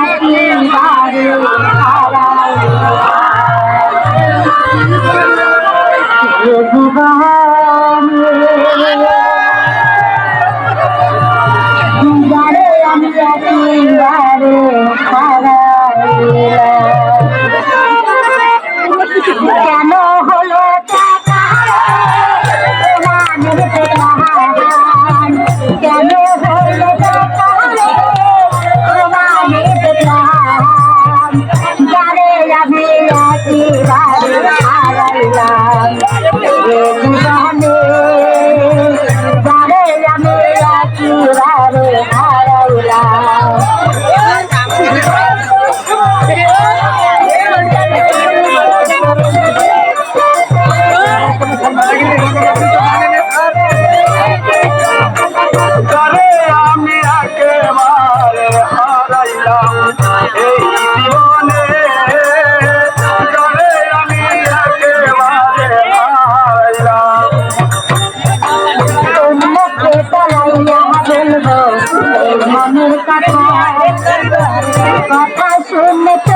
আমি I'm কথা কথা শুনে